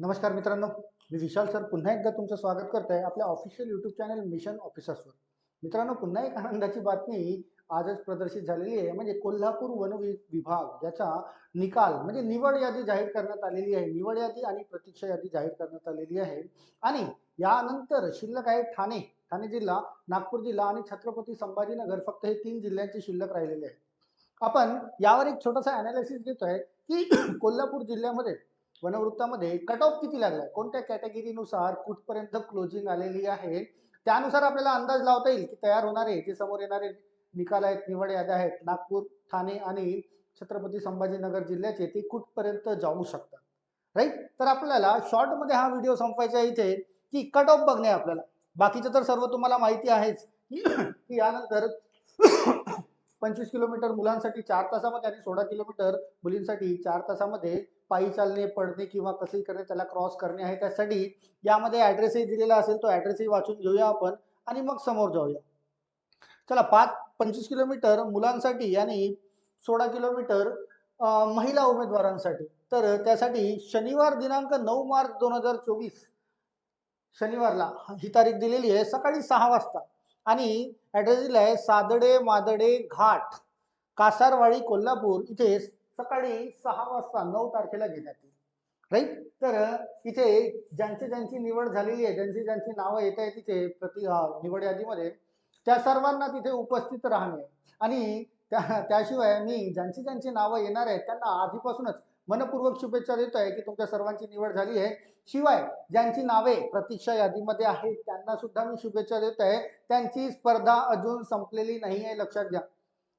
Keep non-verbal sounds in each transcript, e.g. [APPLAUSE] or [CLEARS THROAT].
नमस्कार मित्रांनो मी विशाल सर. पुन्हा एकदा तुमचं स्वागत करत आहे आपल्या ऑफिशियल यूट्यूब चॅनल मिशन ऑफिसर्सवर मित्रांनो पुन्हा एक आनंदाची बातमी आजच प्रदर्शित झालेली आहे. म्हणजे कोल्हापूर वन वि- विभाग याचा निकाल म्हणजे निवड यादी जाहीर करण्यात आलेली आहे. निवड यादी आणि प्रतीक्षा यादी जाहीर करण्यात आलेली आहे. आणि यानंतर शिल्लक आहे ठाणे ठाणे जिल्हा नागपूर जिल्हा आणि छत्रपती संभाजीनगर. फक्त हे तीन जिल्ह्यांचे शिल्लक राहिलेले आहे. आपण यावर एक छोटासा अनालिसिस घेतोय की कोल्हापूर जिल्ह्यामध्ये वनवृत्तामध्ये कट ऑफ किती लागलाय? कोणत्या कॅटेगरीनुसार कुठपर्यंत क्लोजिंग आलेली आहे? त्यानुसार आपल्याला अंदाज लावता येईल की तयार होणारे जे समोर येणारे निकाल आहेत निवड याद्या आहेत नागपूर ठाणे आणि छत्रपती संभाजीनगर जिल्ह्याचे ते कुठपर्यंत जाऊ शकतात? राईट तर आपल्याला शॉर्टमध्ये हा व्हिडिओ संपवायचा इथे की कट ऑफ बघणे आपल्याला. बाकीचं तर सर्व तुम्हाला माहिती आहेच की [COUGHS] यानंतर [COUGHS] पंचवीस किलोमीटर मुलांसाठी चार तासामध्ये आणि सोळा किलोमीटर मुलींसाठी चार तासामध्ये पायी चालणे पडणे किंवा कसे करणे त्याला क्रॉस करणे आहे त्यासाठी यामध्ये ॲड्रेसही दिलेला असेल तो ॲड्रेसही वाचून घेऊया आपण आणि मग समोर जाऊया. चला पाच पंचवीस किलोमीटर मुलांसाठी आणि सोळा किलोमीटर महिला उमेदवारांसाठी. तर त्यासाठी शनिवार दिनांक नऊ मार्च दोन हजार चोवीस शनिवारला ही तारीख दिलेली आहे सकाळी सहा वाजता. आणि ॲड्रेस दिला आहे सादडे मादडे घाट कासारवाडी कोल्हापूर इथे सकाळी सहा वाजता नऊ तारखेला घेण्यात येईल राईट तर इथे ज्यांची ज्यांची निवड झालेली आहे ज्यांची ज्यांची नावं येत आहेत तिथे प्रति निवड यादीमध्ये त्या सर्वांना तिथे उपस्थित राहणे. आणि त्या त्याशिवाय मी ज्यांची ज्यांची नावं येणार आहेत त्यांना आधीपासूनच मनपूर्वक शुभेच्छा देतो आहे की तुमच्या सर्वांची निवड झाली आहे. शिवाय ज्यांची नावे प्रतीक्षा यादीमध्ये आहेत त्यांना सुद्धा मी शुभेच्छा देत आहे त्यांची स्पर्धा अजून संपलेली नाही आहे लक्षात घ्या.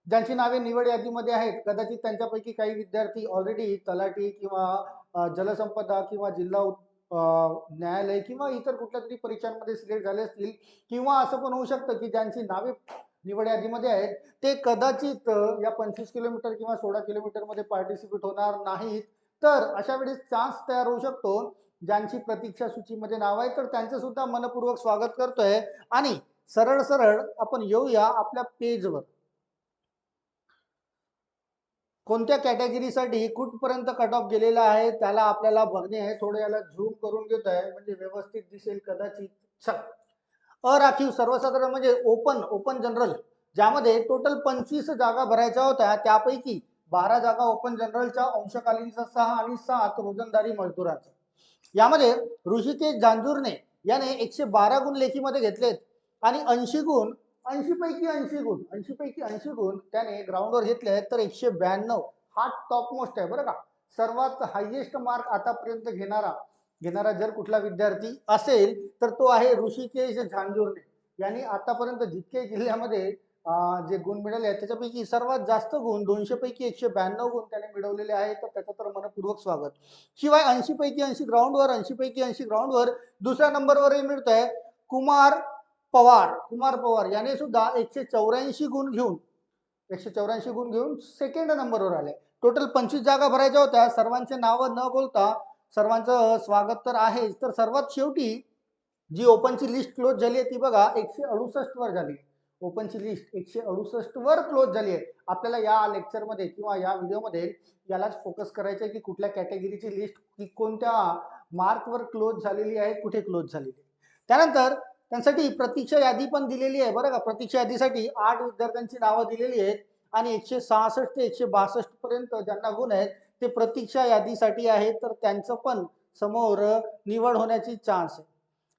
ज्यांची नावे निवड यादीमध्ये आहेत कदाचित त्यांच्यापैकी काही विद्यार्थी ऑलरेडी तलाठी किंवा जलसंपदा किंवा जिल्हा न्यायालय किंवा इतर कुठल्या तरी परीक्षांमध्ये सिलेक्ट झाले असतील किंवा असं पण होऊ शकतं की ज्यांची नावे निवड यादीमध्ये आहेत ते कदाचित या पंचवीस किलोमीटर किंवा सोळा किलोमीटरमध्ये पार्टिसिपेट होणार नाहीत. तर अशा वेळेस चान्स तयार होऊ शकतो. ज्यांची प्रतीक्षा सूचीमध्ये नाव आहे तर त्यांचं सुद्धा मनपूर्वक स्वागत करतोय. आणि सरळ सरळ आपण येऊया आपल्या पेजवर कोणत्या कॅटेगरीसाठी कुठपर्यंत कट ऑफ गेलेला आहे त्याला आपल्याला बघणे आहे. थोडं याला झूम करून घेत आहे म्हणजे व्यवस्थित दिसेल कदाचित. चल. अराखीव सर्वसाधारण म्हणजे ओपन ओपन जनरल ज्यामध्ये टोटल पंचवीस जागा भरायच्या होत्या त्यापैकी बारा जागा ओपन जनरलच्या अंशकालीनचा सहा आणि सात रोजंदारी मजदुरांचा यामध्ये ऋषिकेश जांजूरने याने एकशे बारा गुण लेखीमध्ये घेतलेत आणि ऐंशी गुण ऐंशी पैकी ऐंशी गुण ऐंशी पैकी ऐंशी गुण त्याने ग्राउंडवर घेतले आहेत तर एकशे ब्याण्णव हा टॉप मोस्ट आहे बरं का? सर्वात हायेस्ट मार्क आतापर्यंत घेणारा घेणारा जर कुठला विद्यार्थी असेल तर तो आहे ऋषिकेश झांजूरने. यांनी आतापर्यंत जितके जिल्ह्यामध्ये जे गुण मिळाले आहेत त्याच्यापैकी सर्वात जास्त गुण दोनशे पैकी एकशे ब्याण्णव गुण त्याने मिळवलेले आहेत तर त्याचं तर मनपूर्वक स्वागत. शिवाय ऐंशी पैकी ऐंशी ग्राउंडवर ऐंशी पैकी ऐंशी ग्राउंडवर दुसऱ्या नंबरवरही मिळत आहे कुमार पवार कुमार पवार याने सुद्धा एकशे चौऱ्याऐंशी गुण घेऊन एकशे चौऱ्याऐंशी गुण घेऊन सेकंड नंबरवर आले. टोटल पंचवीस जागा भरायच्या होत्या. सर्वांचे नावं न बोलता सर्वांचं स्वागत तर आहेच. तर सर्वात शेवटी जी ओपनची लिस्ट क्लोज झाली आहे ती बघा एकशे अडुसष्ट वर झाली. ओपनची लिस्ट एकशे अडुसष्ट वर क्लोज झाली आहे. आपल्याला या लेक्चरमध्ये किंवा या व्हिडिओमध्ये यालाच फोकस करायचं आहे की कुठल्या कॅटेगरीची लिस्ट कोणत्या मार्कवर क्लोज झालेली आहे कुठे क्लोज झालेली आहे. त्यानंतर त्यांसाठी प्रतीक्षा यादी पण दिलेली आहे बरं का? प्रतीक्षा यादीसाठी आठ विद्यार्थ्यांची नावं दिलेली आहेत आणि एकशे सहासष्ट ते एकशे बासष्ट पर्यंत ज्यांना गुण आहेत ते प्रतीक्षा यादीसाठी आहेत. तर त्यांचं पण समोर निवड होण्याची चान्स आहे.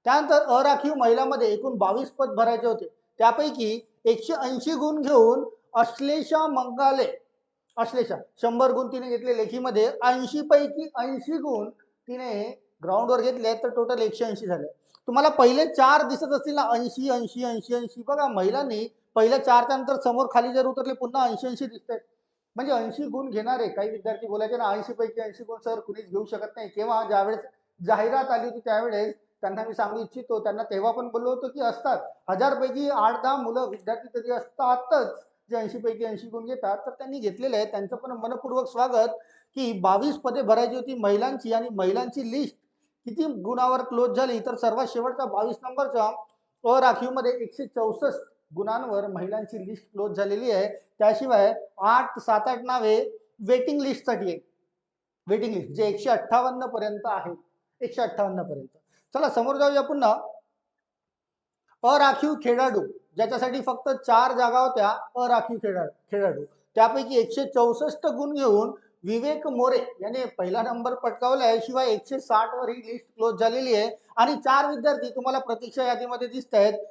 त्यानंतर अराखीव महिलामध्ये एकूण बावीस पद भरायचे होते. त्यापैकी एकशे ऐंशी गुण घेऊन अश्लेषा मंगाले अश्लेषा शंभर गुण तिने घेतले लेखीमध्ये. ऐंशी पैकी ऐंशी गुण तिने ग्राउंडवर घेतले तर टोटल एकशे ऐंशी झाले. तुम्हाला पहिले चार दिसत असतील ना ऐंशी ऐंशी ऐंशी ऐंशी. बघा महिलांनी पहिल्या चारच्या नंतर समोर खाली जर उतरले पुन्हा ऐंशी ऐंशी दिसत आहेत म्हणजे ऐंशी गुण घेणारे काही विद्यार्थी बोलायचे ना ऐंशी पैकी ऐंशी गुण सर कुणीच घेऊ शकत नाही. केव्हा? ज्यावेळेस जाहिरात आली होती त्यावेळेस त्यांना मी सांगू इच्छितो त्यांना तेव्हा पण बोललो होतो की असतात. हजार पैकी आठ दहा मुलं विद्यार्थी तरी असतातच जे ऐंशी पैकी ऐंशी गुण घेतात. तर त्यांनी घेतलेले आहे त्यांचं पण मनपूर्वक स्वागत की बावीस पदे भरायची होती महिलांची आणि महिलांची लिस्ट किती गुणावर क्लोज झाली तर सर्वात शेवटचा बावीस नंबरच्या अराखीवमध्ये एकशे चौसष्ट गुणांवर महिलांची लिस्ट क्लोज झालेली आहे. त्याशिवाय आठ सात आठ नावे वेटिंग लिस्टसाठी आहे वेटिंग लिस्ट जे एकशे अठ्ठावन्न पर्यंत आहे. एकशे अठ्ठावन्न पर्यंत. चला समोर जाऊया पुन्हा. अराखीव खेळाडू ज्याच्यासाठी फक्त चार जागा होत्या अराखीव खेळा खेळाडू. त्यापैकी एकशे चौसष्ट गुण घेऊन विवेक मोरे याने पहिला नंबर पटकावलाय. शिवाय एकशे साठ वर ही लिस्ट क्लोज झालेली आहे. आणि चार विद्यार्थी तुम्हाला प्रतीक्षा यादीमध्ये दिसत आहेत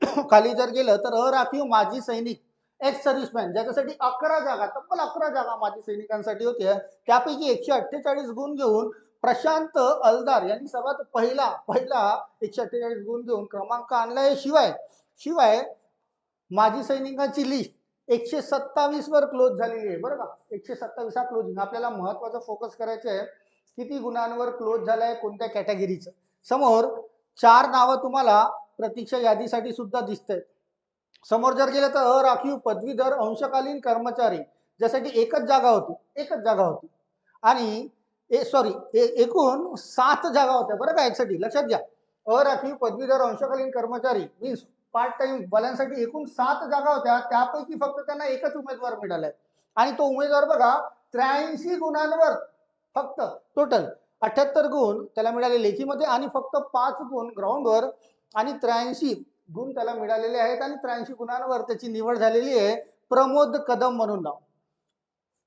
[COUGHS] खाली जर गेलं तर अराखीव माजी सैनिक एक्स सर्व्हिसमॅन ज्याच्यासाठी अकरा जागा तब्बल अकरा जागा माजी सैनिकांसाठी होत्या त्यापैकी एकशे अठ्ठेचाळीस गुण घेऊन प्रशांत अलदार यांनी सर्वात पहिला पहिला एकशे अठ्ठेचाळीस गुण घेऊन क्रमांक आणलाय. शिवाय शिवाय माजी सैनिकांची लिस्ट एकशे सत्तावीस वर क्लोज झालेली आहे. बरं का? एकशे सत्तावीस हा क्लोजिंग आपल्याला महत्त्वाचा फोकस करायचं आहे किती गुणांवर क्लोज झालाय कोणत्या कॅटेगरीचं समोर चार नावं तुम्हाला प्रतीक्षा यादीसाठी सुद्धा दिसत आहेत समोर जर गेलं तर अराखीव पदवीधर अंशकालीन कर्मचारी. ज्यासाठी एकच जागा होती. एकच जागा होती. आणि ए सॉरी एकूण सात जागा होत्या. बरं का? यासाठी लक्षात घ्या. अराखीव पदवीधर अंशकालीन कर्मचारी मीन्स पार्ट टाइम वाल्यांसाठी एकूण सात जागा होत्या. त्यापैकी फक्त त्यांना एकच उमेदवार मिळालाय. आणि तो उमेदवार बघा त्र्याऐंशी गुणांवर फक्त टोटल अठ्याहत्तर गुण त्याला मिळाले लेखीमध्ये आणि फक्त पाच गुण ग्राउंडवर आणि त्र्याऐंशी गुण त्याला मिळालेले आहेत आणि त्र्याऐंशी गुणांवर त्याची निवड झालेली आहे. प्रमोद कदम म्हणून नाव.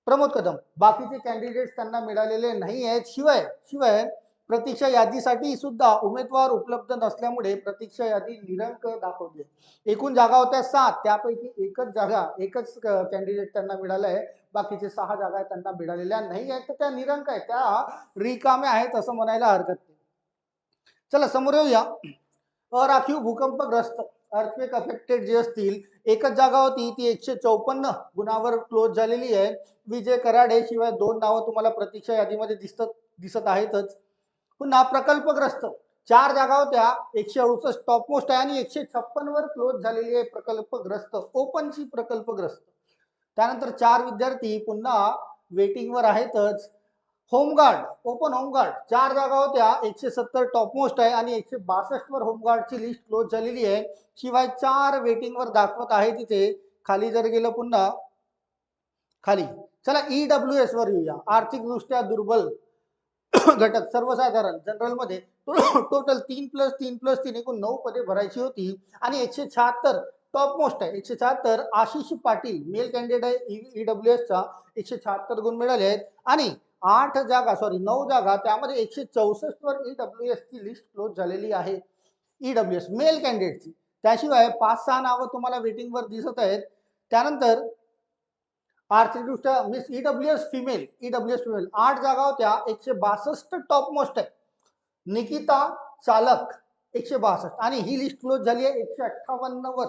प्रमोद कदम. बाकीचे कॅन्डिडेट त्यांना मिळालेले नाही आहेत शिवाय शिवाय प्रतीक्षा यादीसाठी सुद्धा उमेदवार उपलब्ध नसल्यामुळे प्रतीक्षा यादी निरंक दाखवली आहे. एकूण जागा होत्या सात त्यापैकी एकच जागा एकच कॅन्डिडेट त्यांना मिळालं आहे. बाकीचे सहा जागा त्यांना मिळालेल्या नाही आहेत. तर त्या निरंक आहेत. त्या रिकाम्या आहेत असं म्हणायला हरकत नाही. चला समोर येऊया. अराखीव भूकंपग्रस्त अर्थवेक अफेक्टेड जे असतील एकच जागा होती ती एकशे चौपन्न गुणावर क्लोज झालेली आहे. विजय कराडे शिवाय दोन नावं तुम्हाला प्रतीक्षा यादीमध्ये दिसत दिसत आहेतच. पुन्हा प्रकल्पग्रस्त. चार जागा होत्या एकशे अडुसष्ट टॉप मोस्ट आहे आणि एकशे छप्पन वर क्लोज झालेली आहे प्रकल्पग्रस्त ओपनची प्रकल्पग्रस्त. त्यानंतर चार विद्यार्थी पुन्हा वेटिंगवर आहेतच. Home guard open home guard. चार जागा होत्या एकशे सत्तर टॉप मोस्ट आहे आणि एकशे बासष्ट वर होमगार्डची लिस्ट क्लोज झालेली आहे. शिवाय चार वेटिंगवर दाखवत आहे तिथे. खाली जर गेलं पुन्हा. खाली. चला ईडब्ल्यू एस वर येऊया. आर्थिकदृष्ट्या दुर्बल. [COUGHS] घटक सर्वसाधारण जनरलमध्ये टोटल तीन प्लस तीन प्लस तीन एकूण नऊ पदे भरायची होती. आणि एकशे शहात्तर टॉप मोस्ट आहे. एकशे शहात्तर आशिष पाटील मेल कॅन्डिडेट आहे e, ईडब्ल्यू चा. एकशे शहात्तर गुण मिळाले आहेत. आणि आठ जागा सॉरी नऊ जागा त्यामध्ये एकशे चौसष्ट वर ईडब्ल्यू एस ची लिस्ट क्लोज झालेली आहे. ईडब्ल्यू एस मेल कॅन्डिडेटची त्याशिवाय पाच सहा नावं तुम्हाला वेटिंगवर दिसत आहेत. त्यानंतर आर्थिकदृष्ट्या miss E W S female E W S female आठ जागा होत्या एकशे बासष्ट टॉप मोस्ट आहे. निकिता चालक एकशे बासष्ट. आणि ही लिस्ट क्लोज झाली आहे एकशे अठ्ठावन्न वर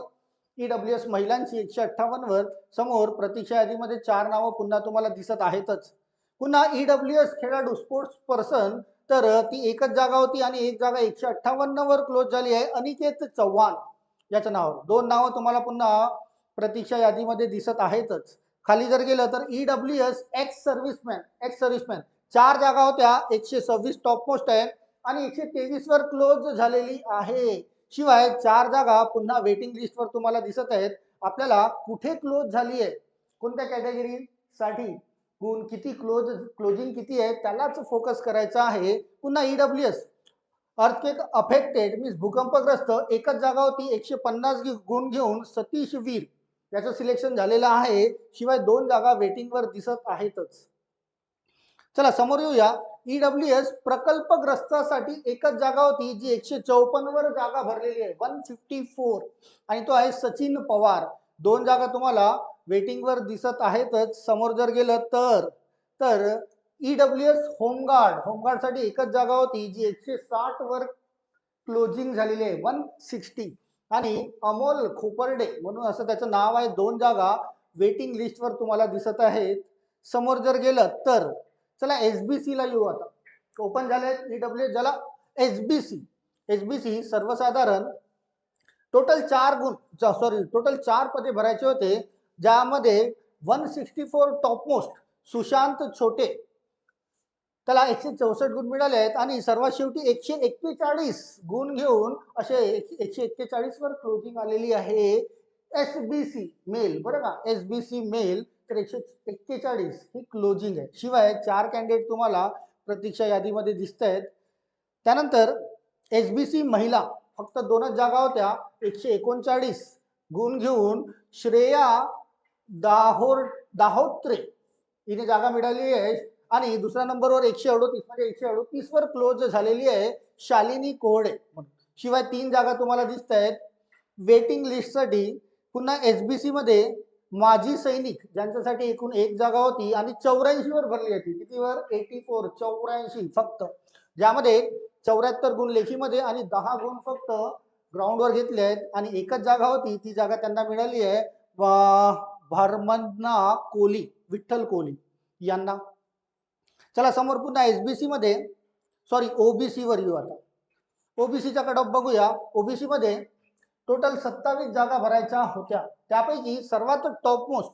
ईडब्ल्यू एस महिलांची एकशे अठ्ठावन्न वर समोर प्रतीक्षा यादीमध्ये चार नावं पुन्हा तुम्हाला दिसत आहेतच. पुन्हा ईडब्ल्यू एस खेळाडू स्पोर्ट्स पर्सन तर ती एकच जागा होती आणि एक जागा एकशे अठ्ठावन्न वर क्लोज झाली आहे. अनिकेत चव्हाण याच्या नावावर. दोन नावं तुम्हाला पुन्हा प्रतीक्षा यादीमध्ये दिसत आहेतच. खाली जर गेलं तर E W S ex serviceman ex serviceman चार जागा होत्या एकशे सव्वीस टॉप मोस्ट आहे आणि एकशे तेवीस वर क्लोज झालेली आहे. शिवाय चार जागा पुन्हा वेटिंग लिस्टवर तुम्हाला दिसत आहेत. आपल्याला कुठे क्लोज झाली आहे? कोणत्या कॅटेगरी साठी? गुण किती क्लोज क्लोजिंग किती आहे? त्यालाच फोकस करायचा आहे. पुन्हा E W S earthquake affected means भूकंपग्रस्त एकच जागा होती एकशे पन्नास गुण घेऊन सतीश वीर. याचं सिलेक्शन झालेलं आहे. शिवाय दोन जागा वेटिंगवर दिसत आहेतच. चला समोर येऊया. ईडब्ल्यू एस प्रकल्पग्रस्तासाठी एकच जागा होती जी एकशे चौपन्न वर जागा भरलेली आहे. वन फिफ्टी फोर आणि तो आहे सचिन पवार. दोन जागा तुम्हाला वेटिंगवर दिसत आहेतच. समोर जर गेलं तर तर ईडब्ल्यू एस होमगार्ड होमगार्डसाठी एकच जागा होती जी एकशे साठ वर क्लोजिंग झालेली आहे. वन सिक्स्टी आणि अमोल खोपर्डे म्हणून असं त्याचं नाव आहे. दोन जागा वेटिंग लिस्टवर तुम्हाला दिसत आहेत. समोर जर गेलं तर चला एस बी सीला येऊ आता. ओपन झाले ई डब्ल्यू ज्याला S B C S B C सर्वसाधारण टोटल चार गुण सॉरी टोटल चार पदे भरायचे होते ज्यामध्ये one sixty four topmost Sushant Chhote त्याला एकशे चौसष्ट गुण मिळाले आहेत आणि सर्वात शेवटी एकशे एक्केचाळीस गुण घेऊन असे एकशे एक्केचाळीस वर क्लोजिंग आलेली आहे. एस बी सी मेल बरं का? एस बी सी मेल तर एकशे एक्केचाळीस ही क्लोजिंग आहे. शिवाय चार कॅन्डिडेट तुम्हाला प्रतीक्षा यादीमध्ये दिसत आहेत त्यानंतर एस बी सी महिला फक्त दोनच जागा होत्या एकशे एकोणचाळीस गुण घेऊन श्रेया दाहोर दाहोत्रे हिने जागा मिळाली आहे. आणि दुसऱ्या नंबरवर एकशे अडोतीस म्हणजे एकशे अडोतीस वर क्लोज झालेली आहे शालिनी कोहडे शिवाय तीन जागा तुम्हाला दिसत आहेत. वेटिंग लिस्टसाठी पुन्हा एस बी सी मध्ये माजी सैनिक ज्यांच्यासाठी एकूण एक जागा होती आणि चौऱ्याऐंशी वर भरली होती. कितीवर? एटी फोर चौऱ्याऐंशी फक्त. ज्यामध्ये चौऱ्याहत्तर गुण लेखीमध्ये आणि दहा गुण फक्त ग्राउंडवर घेतले आहेत. आणि एकच जागा होती ती जागा त्यांना मिळाली आहे वा- भरमन्ना कोहली विठ्ठल कोहली यांना. चला समोर पुन्हा एसबीसी मध्ये. सॉरी ओबीसी वर येऊ आता. ओबीसीचा कट ऑफ बघूया. ओबीसीमध्ये टोटल सत्तावीस जागा भरायच्या होत्या. त्यापैकी सर्वात top most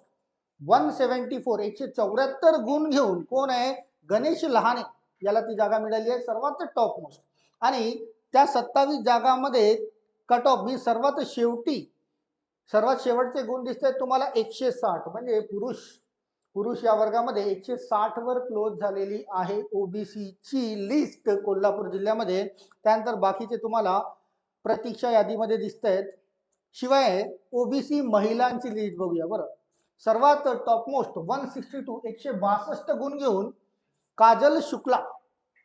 one seventy four एकशे चौऱ्याहत्तर गुण घेऊन कोण आहे? गणेश लहाने याला ती जागा मिळाली आहे सर्वात टॉप मोस्ट आणि त्या सत्तावीस जागामध्ये कट ऑफ मी सर्वात शेवटी सर्वात शेवटचे गुण दिसत आहेत तुम्हाला एकशे साठ. म्हणजे पुरुष पुरुष या वर्गामध्ये एकशे साठ वर क्लोज झालेली आहे ओबीसीची लिस्ट कोल्हापूर जिल्ह्यामध्ये. त्यानंतर बाकीचे तुम्हाला प्रतीक्षा यादीमध्ये दिसत आहेत शिवाय ओबीसी महिलांची लिस्ट बघूया बरं. सर्वात top most one sixty two एकशे बासष्ट गुण घेऊन काजल शुक्ला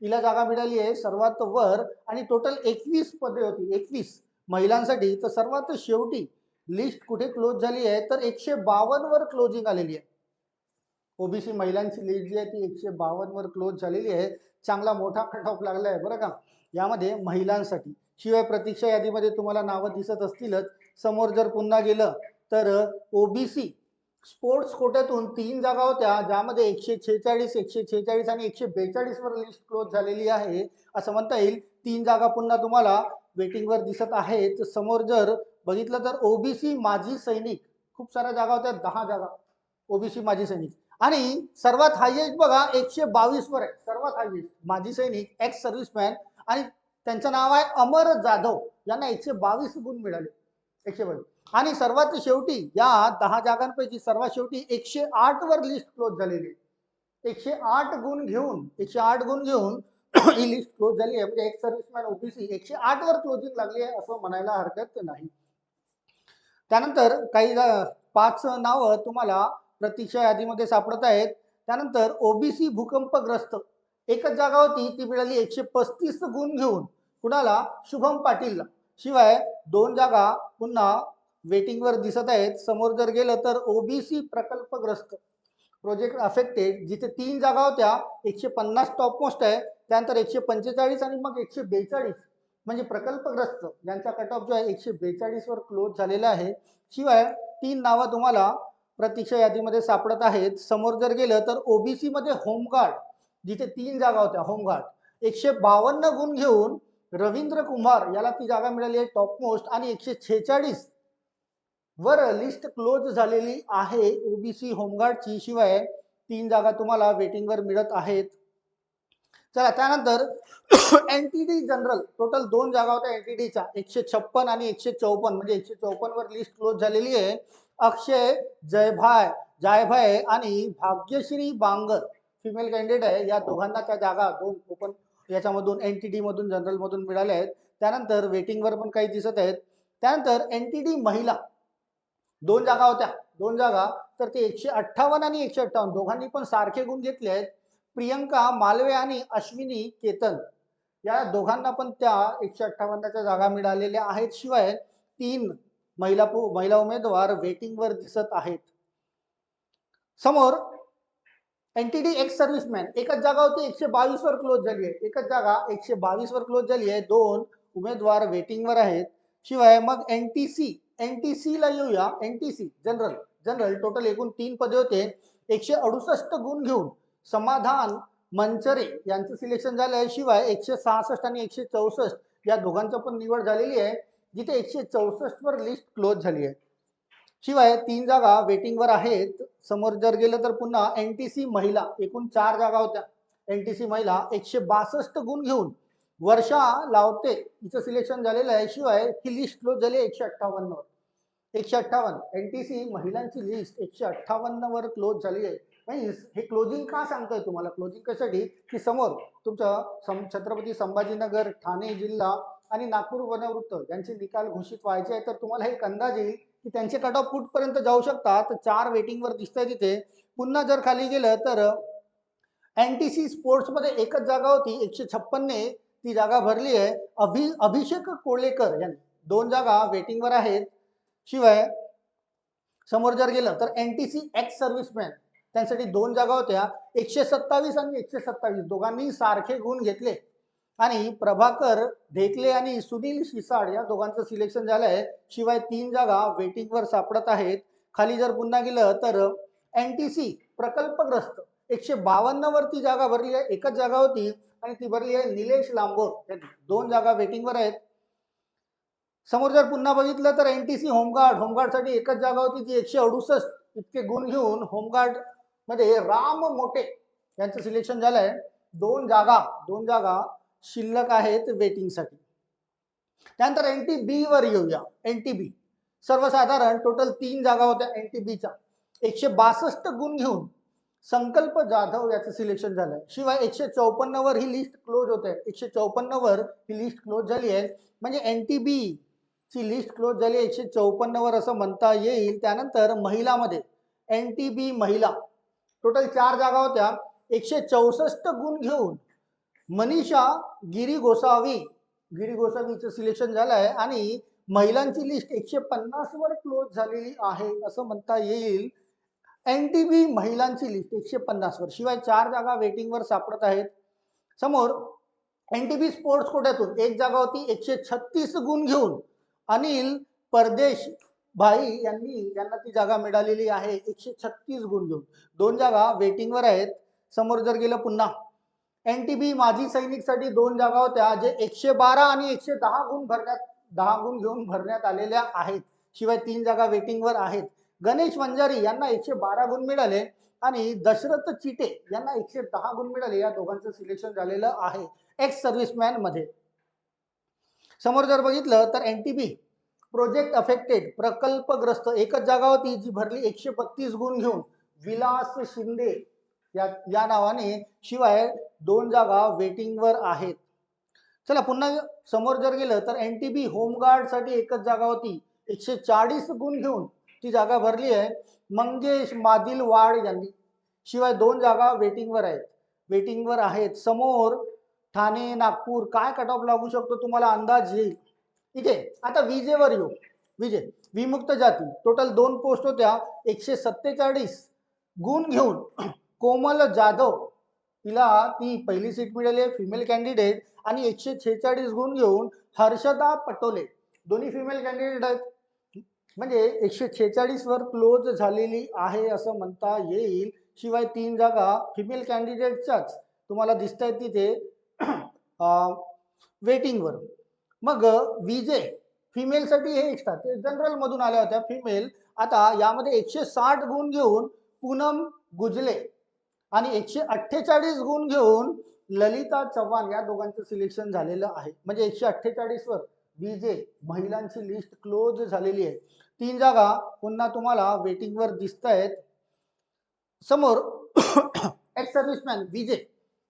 हिला जागा मिळाली आहे सर्वात वर आणि टोटल एकवीस पदे होती. एकवीस महिलांसाठी तर सर्वात शेवटी लिस्ट कुठे क्लोज झाली आहे? तर एकशे बावन्न वर क्लोजिंग आलेली आहे. ओबीसी महिलांची लीड जी आहे ती एकशे बावन्नवर क्लोज झालेली आहे. चांगला मोठा कट ऑफ लागला आहे बरं का? यामध्ये महिलांसाठी. शिवाय प्रतीक्षा यादीमध्ये तुम्हाला नावं दिसत असतीलच. समोर जर पुन्हा गेलं तर ओबीसी स्पोर्ट्स कोट्यातून तीन जागा होत्या ज्यामध्ये एकशे छेचाळीस एकशे छेचाळीस आणि एकशे बेचाळीसवर लिस्ट क्लोज झालेली आहे. असं म्हणता येईल तीन जागा पुन्हा तुम्हाला वेटिंगवर दिसत आहेत. समोर जर बघितलं तर ओबीसी माजी सैनिक खूप साऱ्या जागा होत्या दहा जागा. ओबीसी माजी सैनिक. आणि सर्वात हायएस्ट बघा एकशे बावीसवर आहे. सर्वात हायएस्ट माजी सैनिक एक्स सर्व्हिसमॅन आणि त्यांचं नाव आहे अमर जाधव. यांना एकशे बावीस गुण मिळाले. एकशे बावीस. आणि सर्वात शेवटी या दहा जागांपैकी सर्वात शेवटी एकशे आठ वर लिस्ट क्लोज झालेली. आहे एकशे आठ गुण घेऊन एकशे आठ गुण घेऊन [CLEARS THROAT] ही लिस्ट क्लोज झाली आहे. म्हणजे एक सर्व्हिसमॅन ओबीसी एकशे आठ वर क्लोजिंग लागली आहे असं म्हणायला हरकत नाही. त्यानंतर काही पाच नावं तुम्हाला प्रतीक्षा यादीमध्ये सापडत आहेत. त्यानंतर ओबीसी भूकंपग्रस्त एकच जागा होती ती मिळाली एकशे पस्तीस गुण घेऊन. कुणाला? शुभम पाटीलला. शिवाय दोन जागा पुन्हा वेटिंगवर दिसत आहेत. समोर जर गेलं तर ओबीसी प्रकल्पग्रस्त प्रोजेक्ट अफेक्टेड जिथे तीन जागा होत्या एकशे पन्नास टॉप मोस्ट आहे. त्यानंतर एकशे पंचेचाळीस आणि मग एकशे बेचाळीस. म्हणजे प्रकल्पग्रस्त ज्यांचा कट ऑफ जो आहे एकशे बेचाळीसवर क्लोज झालेला आहे. शिवाय तीन नावं तुम्हाला प्रतीक्षा यादीमध्ये सापडत आहेत. समोर जर गेलं तर ओबीसीमध्ये होमगार्ड जिथे तीन जागा होत्या होमगार्ड एकशे बावन्न गुण घेऊन रवींद्र कुमार याला ती जागा मिळाली आहे टॉप मोस्ट आणि एकशे छेचाळीस वर लिस्ट क्लोज झालेली आहे ओबीसी होमगार्डची शिवाय तीन जागा तुम्हाला वेटिंगवर मिळत आहेत. चला त्यानंतर N T D general total दोन जागा होत्या एन टी डीच्या एकशे छप्पन आणि एकशे चौपन्न म्हणजे एकशे चौपन्न वर लिस्ट क्लोज झालेली आहे. अक्षय जयभाय जायभाय आणि भाग्यश्री बांगर. फिमेल कॅन्डिडेट आहे. या दोघांना त्या जागा दोन ओपन याच्यामधून एन टी डीमधून जनरलमधून मिळाल्या आहेत. त्यानंतर वेटिंगवर पण काही दिसत आहेत. त्यानंतर एन टी डी महिला. दोन जागा होत्या. दोन जागा. तर ते एकशे अठ्ठावन्न आणि एकशे अठ्ठावन्न. दोघांनी पण सारखे गुण घेतले आहेत. प्रियंका मालवे आणि अश्विनी केतन. या दोघांना पण त्या एकशे अठ्ठावन्नच्या जागा मिळालेल्या आहेत. शिवाय तीन महिला पु- महिला उमेदवार वेटिंगवर दिसत आहेत. समोर एनटीडी एक्स सर्व्हिसमॅन एकच जागा होती एकशे बावीस वर क्लोज झाली आहे. एकच जागा एकशे बावीस वर क्लोज झाली आहे. दोन उमेदवार वेटिंगवर आहेत. शिवाय मग N T C N T C ला येऊया. N T C general general total एकूण तीन पदे होते. एकशे अडुसष्ट गुण घेऊन समाधान मंचरे यांचं सिलेक्शन झालं आहे शिवाय एकशे सहासष्ट आणि एकशे चौसष्ट या दोघांचं पण निवड झालेली आहे. जिथे एकशे चौसष्ट वर लिस्ट क्लोज झाली आहे. शिवाय तीन जागा वेटिंगवर आहेत. समोर जर गेलं तर पुन्हा एन टी सी महिला एकूण चार जागा होत्या. एन टी सी महिला एकशे बासष्ट गुण घेऊन वर्षा लावते. हिचं सिलेक्शन झालेलं आहे. शिवाय ही लिस्ट क्लोज झाली आहे एकशे अठ्ठावन्न वर. एकशे अठ्ठावन्न. एन टी सी महिलांची लिस्ट एकशे अठ्ठावन्न वर क्लोज झाली आहे. म्हणजे हे क्लोजिंग का सांगतोय तुम्हाला? क्लोजिंग कशासाठी? की समोर तुमचं सम छत्रपती संभाजीनगर ठाणे जिल्हा आणि नागपूर वनवृत्त यांचे निकाल घोषित व्हायचे आहे तर तुम्हाला एक अंदाज येईल की त्यांचे कट ऑफ कुठपर्यंत जाऊ शकतात? चार वेटिंगवर दिसतंय तिथे. पुन्हा जर खाली गेलं तर एन टी सी स्पोर्ट्समध्ये एकच जागा होती एकशे छप्पन्ने ती जागा भरली आहे. अभि अभिषेक कोळेकर यांनी दोन जागा वेटिंगवर आहेत. शिवाय समोर जर गेलं तर N T C ex serviceman त्यांसाठी दोन जागा होत्या. एकशे सत्तावीस आणि एकशे सत्तावीस. दोघांनी सारखे गुण घेतले. आणि प्रभाकर ढेकले आणि सुनील शिसाड या दोघांचं सिलेक्शन झालं आहे शिवाय तीन जागा वेटिंगवर सापडत आहेत. खाली जर पुन्हा गेलं तर एन टी सी प्रकल्पग्रस्त एकशे बावन्नवरती जागा भरली आहे. एकच जागा होती आणि ती भरली आहे निलेश लांबोर. दोन जागा वेटिंगवर आहेत. समोर जर पुन्हा बघितलं तर N T C home guard. होमगार्डसाठी एकच जागा होती जी एकशे अडुसष्ट इतके गुण घेऊन होमगार्डमध्ये राम मोटे यांचं सिलेक्शन झालंय. दोन जागा दोन जागा शिल्लक आहेत वेटिंगसाठी. त्यानंतर एन टी बी वर येऊया. एन टी बी सर्वसाधारण टोटल तीन जागा होत्या एन टी बीच्या एकशे बासष्ट गुण घेऊन संकल्प जाधव याचं सिलेक्शन झालंय. शिवाय एकशे चौपन्न वर ही लिस्ट क्लोज होते. एकशे चौपन्न वर ही लिस्ट क्लोज झाली आहे. म्हणजे एन टी बी ची लिस्ट क्लोज झाली एकशे चौपन्न वर असं म्हणता येईल. त्यानंतर महिलामध्ये एन टी बी महिला. टोटल चार जागा होत्या. एकशे चौसष्ट गुण घेऊन मनीषा गिरी गोसावी. गिरी गोसावीचं सिलेक्शन झालं आहे आणि महिलांची लिस्ट एकशे पन्नास वर क्लोज झालेली आहे असं म्हणता येईल. एन टी बी महिलांची लिस्ट एकशे पन्नास वर. शिवाय चार जागा वेटिंगवर सापडत आहेत. समोर एन टी बी स्पोर्ट्स कोट्यातून एक जागा होती एकशे छत्तीस गुण घेऊन. अनिल परदेश भाई यांनी यांना ती जागा मिळालेली आहे एकशे छत्तीस गुण घेऊन. दोन जागा वेटिंगवर आहेत. समोर जर गेलं पुन्हा. एन टी बी माजी सैनिकसाठी दोन जागा होत्या जे एकशे बारा आणि एकशे दहा गुण भरण्यात दहा गुण घेऊन भरण्यात आलेल्या आहेत. शिवाय तीन जागा वेटिंगवर आहेत. गणेश वंजारी यांना एकशे बारा गुण मिळाले आणि दशरथ चिटे यांना एकशे दहा गुण मिळाले. या दोघांचं सिलेक्शन झालेलं आहे एक्स सर्व्हिसमॅनमध्ये. समोर जर बघितलं तर N T B project affected प्रकल्पग्रस्त एकच जागा होती जी भरली एकशे बत्तीस गुण घेऊन. विलास शिंदे या या नावाने. शिवाय दोन जागा वेटिंगवर आहेत. चला पुन्हा समोर जर गेलं तर एन टी बी होमगार्डसाठी एकच जागा होती. एकशे चाळीस गुण घेऊन ती जागा भरली आहे. मंगेश मादिल वाड यांनी. शिवाय दोन जागा वेटिंगवर आहेत. वेटिंगवर आहेत. समोर ठाणे नागपूर काय कट ऑफ लागू शकतो तुम्हाला? अंदाज येईल. आहे. आता विजेवर येऊ. विजे विमुक्त जाती. टोटल दोन पोस्ट होत्या. एकशे सत्तेचाळीस गुण घेऊन कोमल जाधव तिला ती पहिली सीट मिळाली आहे फिमेल कॅन्डिडेट आणि एकशे छेचाळीस गुण घेऊन हर्षदा पटोले. दोन्ही फिमेल कॅन्डिडेट आहेत. म्हणजे एकशे छेचाळीसवर क्लोज झालेली आहे असं म्हणता येईल. शिवाय तीन जागा फिमेल कॅन्डिडेटच्याच तुम्हाला दिसत आहेत तिथे वेटिंगवर मग विजे फिमेलसाठी हे एक्स्ट्रा ते जनरलमधून आल्या होत्या फिमेल आता यामध्ये एकशे साठ गुण घेऊन पूनम गुजले. आणि एकशे अठ्ठेचाळीस गुण घेऊन ललिता चव्हाण या दोघांचं सिलेक्शन झालेलं आहे. म्हणजे एकशे अठ्ठेचाळीस वर विजे महिलांची लिस्ट क्लोज झालेली आहे. तीन जागा पुन्हा तुम्हाला वेटिंगवर दिसत आहेत समोर एक्स सर्व्हिसमॅन विजे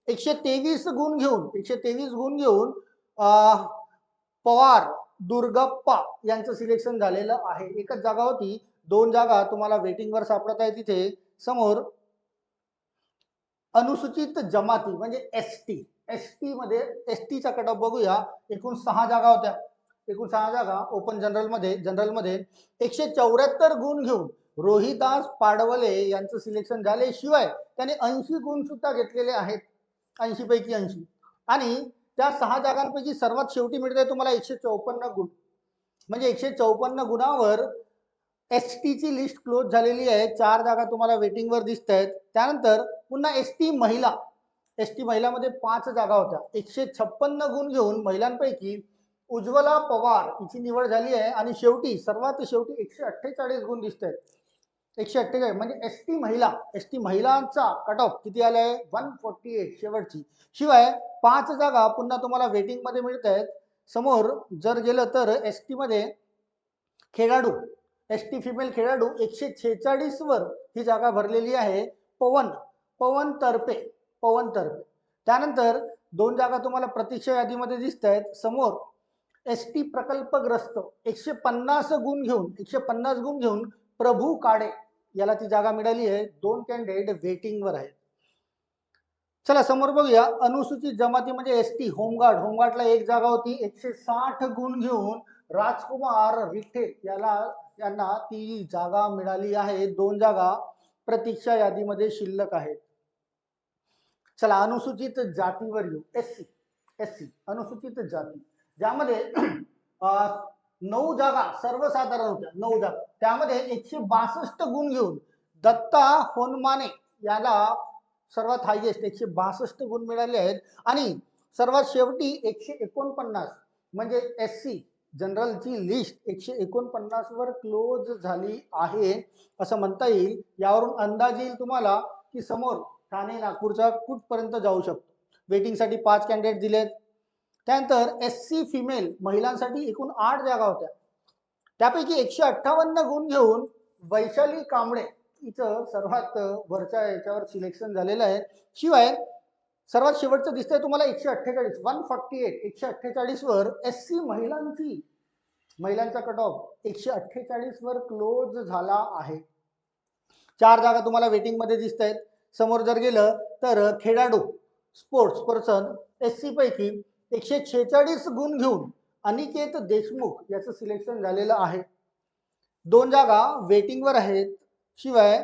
एकशे तेवीस गुण घेऊन एकशे तेवीस गुण घेऊन पवार दुर्गप्पा यांचं सिलेक्शन झालेलं आहे. एकच जागा होती. दोन जागा तुम्हाला वेटिंगवर सापडत आहे तिथे समोर अनुसूचित जमाती म्हणजे एस टी एस टी मध्ये एस टीचा कट ऑफ बघूया. एकूण सहा जागा होत्या. एकूण सहा जागा ओपन जनरलमध्ये जनरलमध्ये एकशे चौऱ्याहत्तर गुण घेऊन रोहिदास पाडवले यांचं सिलेक्शन झाले शिवाय त्याने ऐंशी गुण सुद्धा घेतलेले आहेत. ऐंशी पैकी ऐंशी. आणि त्या सहा जागांपैकी सर्वात शेवटी मिळते तुम्हाला एकशे चौपन्न गुण. म्हणजे एकशे चौपन्न गुणावर एस टीची लिस्ट क्लोज झालेली आहे. चार जागा तुम्हाला वेटिंगवर दिसत आहेत. त्यानंतर पुन्हा एस टी महिला. एस टी महिलामध्ये पाच जागा होत्या. एकशे छप्पन्न गुण घेऊन महिलांपैकी उज्ज्वला पवार हिची निवड झाली आहे. आणि शेवटी सर्वात शेवटी एकशे अठ्ठेचाळीस गुण दिसत आहेत. एकशे अठ्ठेचाळीस म्हणजे एस टी महिला. एस टी महिलांचा कट ऑफ किती आला आहे वन फोर्टी एट शेवटची. शिवाय पाच जागा पुन्हा तुम्हाला वेटिंगमध्ये मिळत आहेत. समोर जर गेलं तर एस टीमध्ये खेळाडू एस टी फिमेल खेळाडू एकशे छेचाळीसवर ही जागा भरलेली आहे पवन पवन तर्फे पवन तर्फे. त्यानंतर दोन जागा तुम्हाला प्रतीक्षा यादीमध्ये दिसत आहेत समोर एस टी प्रकल्पग्रस्त एकशे पन्नास गुण घेऊन एकशे पन्नास गुण घेऊन प्रभू काडे याला ती जागा मिळाली आहे. दोन कॅन्डिडेट वेटिंगवर आहेत. चला समोर बघूया. अनुसूचित जमाती म्हणजे एस टी होमगार्ड. होमगार्डला एक जागा होती. एकशे साठ गुण घेऊन राजकुमार रिठे याला यांना ती जागा मिळाली आहे. दोन जागा प्रतीक्षा यादीमध्ये शिल्लक आहेत. चला अनुसूचित जातीवर येऊ. एस सी एस सी अनुसूचित जाती. ज्यामध्ये नऊ जागा सर्वसाधारण होत्या नऊ जागा. त्यामध्ये एकशे बासष्ट गुण घेऊन दत्ता होनमाने याला सर्वात हायएस्ट एकशे बासष्ट गुण मिळाले आहेत. आणि सर्वात शेवटी एकशे एकोणपन्नास म्हणजे एस सी जनरलची लिस्ट एकशे एकोणपन्नास वर क्लोज झाली आहे असं म्हणता येईल. यावरून अंदाज येईल तुम्हाला की समोर ठाणे नागपूरचा कुठपर्यंत जाऊ शकतो. वेटिंगसाठी पाच कॅन्डिडेट दिलेत. त्यानंतर एस सी फिमेल महिलांसाठी एकूण आठ जागा होत्या. त्यापैकी एकशे अठ्ठावन्न गुण घेऊन वैशाली कांबळे हिचं सर्वात वरच्या याच्यावर सिलेक्शन झालेलं आहे. शिवाय सर्वात शेवटचं दिसतंय तुम्हाला एकशे अठ्ठेचाळीस वन फॉर्टी एट एकशे अठ्ठेचाळीसवर एस सी महिलांची महिलांचा कट ऑफ एकशे अठ्ठेचाळीसवर क्लोज झाला आहे. चार जागा तुम्हाला वेटिंगमध्ये दिसत आहेत समोर जर गेलं तर खेळाडू स्पोर्ट्स पर्सन एस सी पैकी एकशे छेचाळीस गुण घेऊन अनिकेत देशमुख याचं सिलेक्शन झालेलं आहे. दोन जागा वेटिंगवर आहेत. शिवाय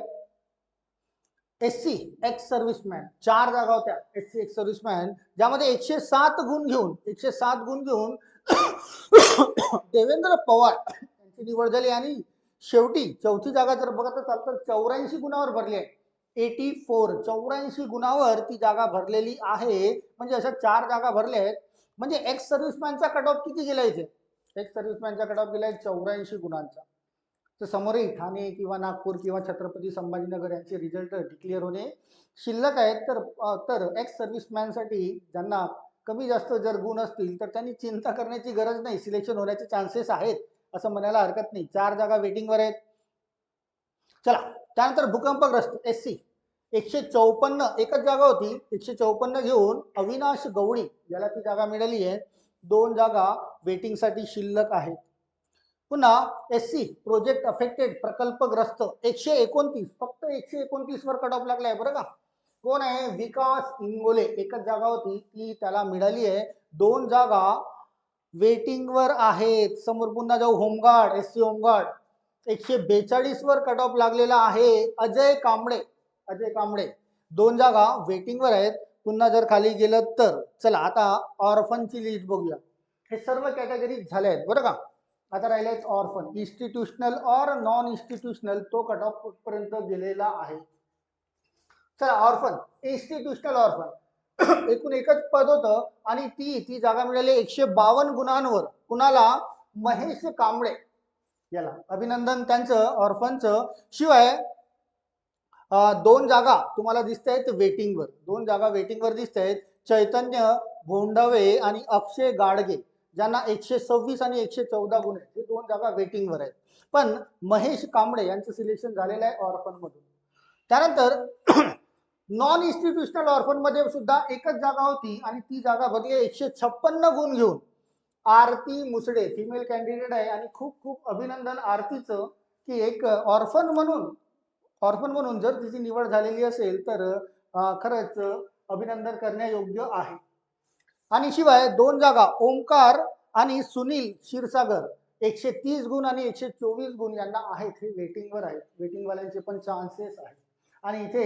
एस सी एक्स सर्व्हिसमॅन चार जागा होत्या एस सी एक्स सर्व्हिसमॅन ज्यामध्ये एकशे सात गुण घेऊन एकशे सात गुण घेऊन [COUGHS] देवेंद्र पवार यांची निवड झाली आणि शेवटी चौथी जागा जर बघत असाल तर चौऱ्याऐंशी गुणावर भरली आहे. एटी फोर चौऱ्याऐंशी गुणावर ती जागा भरलेली आहे. म्हणजे अशा चार जागा भरल्या आहेत. म्हणजे एक्स सर्व्हिसमॅनचा कट ऑफ किती गेला इथे? एक्स सर्व्हिसमॅनचा कट ऑफ गेला आहे चौऱ्याऐंशी गुणांचा. तर समोरही ठाणे किंवा नागपूर किंवा छत्रपती संभाजीनगर यांचे रिझल्ट डिक्लेअर होणे शिल्लक आहेत. तर तर एक्स सर्व्हिसमॅनसाठी ज्यांना कमी जास्त जर गुण असतील तर त्यांनी चिंता करण्याची गरज नाही. सिलेक्शन होण्याचे चान्सेस आहेत असं म्हणायला हरकत नाही. चार जागा वेटिंगवर आहेत. चला त्यानंतर भूकंपग्रस्त एस सी एकशे चौपन्न एकच जागा होती. एकशे चौपन्न घेऊन अविनाश गवळी याला ती जागा मिळाली आहे. दोन जागा वेटिंगसाठी शिल्लक आहेत. पुन्हा एस सी प्रोजेक्ट अफेक्टेड प्रकल्पग्रस्त एकशे एकोणतीस फक्त एकशे एकोणतीस वर कट ऑफ लागलाय बरं का? कोण आहे? विकास इंगोले. एकच जागा होती ती त्याला मिळाली आहे. दोन जागा वेटिंगवर आहेत. समोर पुन्हा जाऊ होमगार्ड एस सी होमगार्ड. एकशे बेचाळीस वर कट ऑफ लागलेला आहे. अजय कांबळे. अजय कांबळे. दोन जागा वेटिंगवर आहेत. पुन्हा जर खाली गेलं तर. चला आता ऑर्फनची लिस्ट बघूया. हे सर्व कॅटेगरी झाले आहेत बरं का? आता राहिलेत orphan institutional or non institutional तो कट ऑफ पर्यंत गेलेला आहे? चला ऑर्फन इन्स्टिट्यूशनल ऑर्फन एकूण एकच पद होतं आणि ती ती जागा मिळाली एकशे बावन्न गुणांवर. कुणाला? महेश कांबळे. याला. अभिनंदन त्यांचं ऑर्फनचं शिवाय दोन जागा तुम्हाला दिसत आहेत वेटिंगवर दोन जागा वेटिंगवर दिसत आहेत चैतन्य भोंडवे आणि अक्षय गाडगे. ज्यांना एकशे सव्वीस आणि एकशे चौदा गुण आहेत हे दोन जागा वेटिंगवर आहेत. पण महेश कांबळे यांचं सिलेक्शन झालेलं आहे ऑर्फन मधून. त्यानंतर नॉन इन्स्टिट्यूशनल ऑर्फनमध्ये सुद्धा एकच जागा होती आणि ती जागा भरली एकशे छप्पन्न गुण घेऊन. आरती मुसडे फिमेल कॅन्डिडेट आहे आणि खूप खूप अभिनंदन आरतीचं की एक ऑर्फन म्हणून ऑर्फन म्हणून जर तिची निवड झालेली असेल तर खरंच अभिनंदन करण्यायोग्य आहे. आणि शिवाय दोन जागा ओंकार आणि सुनील क्षीरसागर. एकशे तीस गुण आणि एकशे चोवीस गुण यांना आहेत हे वेटिंगवर आहेत. वेटिंगवाल्यांचे पण चान्सेस आहेत. आणि इथे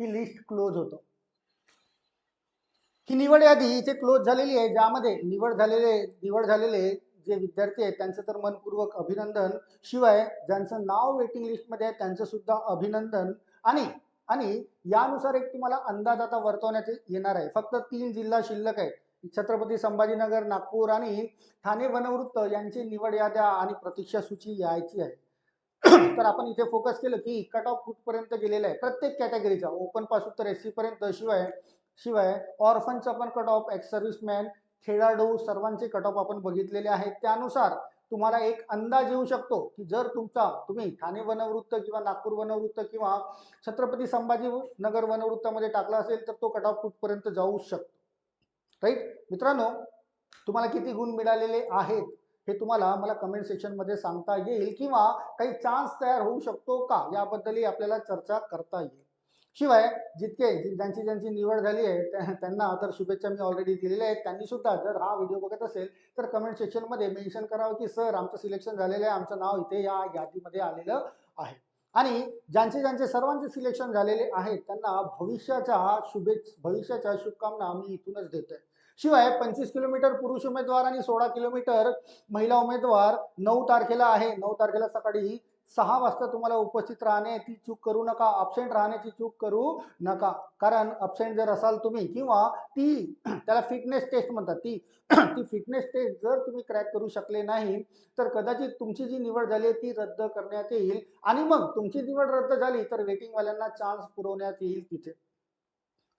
ही लिस्ट क्लोज होतं. ही निवड यादी इथे क्लोज झालेली आहे ज्यामध्ये निवड झालेले निवड झालेले जे विद्यार्थी आहेत त्यांचं तर मनपूर्वक अभिनंदन. शिवाय ज्यांचं नाव वेटिंग लिस्टमध्ये आहे त्यांचं सुद्धा अभिनंदन. आणि आणि यानुसार एक तुम्हाला अंदाज आता वर्तवण्यात येणार आहे. फक्त तीन जिल्हा शिल्लक आहेत. छत्रपती संभाजीनगर नागपूर आणि ठाणे वनवृत्त यांची निवड याद्या आणि प्रतीक्षा सूची यायची आहे. [CLEARS THROAT] तर आपण इथे फोकस केलं की कट ऑफ कुठपर्यंत गेलेला आहे. प्रत्येक कॅटेगरीचा ओपनपासून तर एस सी पर्यंत शिवाय शिवाय ऑर्फनचा पण कट ऑफ एक्स सर्व्हिसमॅन खेळाडू सर्वांचे कट ऑफ आपण बघितलेले आहेत. त्यानुसार तुम्हाला एक अंदाज येऊ शकतो की जर तुमचा तुम्ही ठाणे वनवृत्त किंवा नागपूर वनवृत्त किंवा छत्रपती संभाजी नगर वनवृत्तामध्ये टाकला असेल तर तो कट ऑफ कुठपर्यंत जाऊ शकतो. राईट मित्रांनो तुम्हाला किती गुण मिळालेले आहेत हे तुम्हाला मला कमेंट सेक्शनमध्ये सांगता येईल किंवा काही चान्स तयार होऊ शकतो का याबद्दलही आपल्याला चर्चा करता येईल. शिवाय जितके ज्यांची ज्यांची निवड झाली आहे त्यांना तर शुभेच्छा मी ऑलरेडी दिलेल्या आहेत. त्यांनी सुद्धा जर हा व्हिडिओ बघत असेल तर कमेंट सेक्शनमध्ये मेन्शन करावं की सर आमचं सिलेक्शन झालेलं आहे. आमचं नाव इथे या यादीमध्ये आलेलं आहे. आणि ज्यांचे ज्यांचे सर्वांचे सिलेक्शन झालेले आहेत त्यांना भविष्याच्या शुभेच्छा भविष्याच्या शुभकामना मी इथूनच देतोय. शिवाय पंचवीस किलोमीटर पुरुष उमेदवार आणि सोळा किलोमीटर महिला उमेदवार नऊ तारखेला आहे. नऊ तारखेला सकाळी सहा वाजता तुम्हाला उपस्थित राहणे ती चूक करू नका. अबसेंट राहण्याची चूक करू नका. कारण अबसेंट जर असाल तुम्ही किंवा ती [CLEARS THROAT] त्याला फिटनेस टेस्ट म्हणतात. ती [CLEARS THROAT] ती फिटनेस टेस्ट जर तुम्ही क्रॅक करू शकले नाही तर कदाचित तुमची जी निवड झाली आहे ती रद्द करण्यात येईल. आणि मग तुमची निवड रद्द झाली तर वेटिंगवाल्यांना चान्स पुरवण्यात येईल तिथे.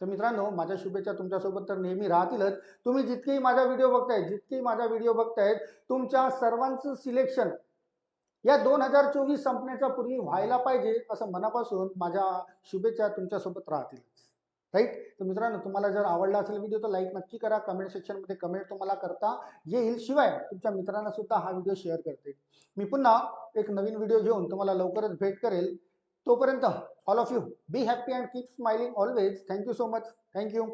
तर मित्रांनो माझ्या शुभेच्छा तुमच्यासोबत तर नेहमी राहतीलच. तुम्ही जितकेही माझा व्हिडिओ बघतायत जितकेही माझा व्हिडिओ बघतायत तुमच्या सर्वांचं सिलेक्शन या दोन हजार चोवीस संपण्याच्या पूर्वी व्हायला पाहिजे असं मनापासून माझ्या शुभेच्छा तुमच्यासोबत राहतीलच. राईट तर मित्रांनो तुम्हाला जर आवडला असेल व्हिडिओ तर लाईक नक्की करा. कमेंट सेक्शनमध्ये कमेंट तुम्हाला करता येईल. शिवाय तुमच्या मित्रांना सुद्धा हा व्हिडिओ शेअर करते. मी पुन्हा एक नवीन व्हिडिओ घेऊन तुम्हाला लवकरच भेट करेल. तोपर्यंत all of you be happy and keep smiling always thank you so much thank you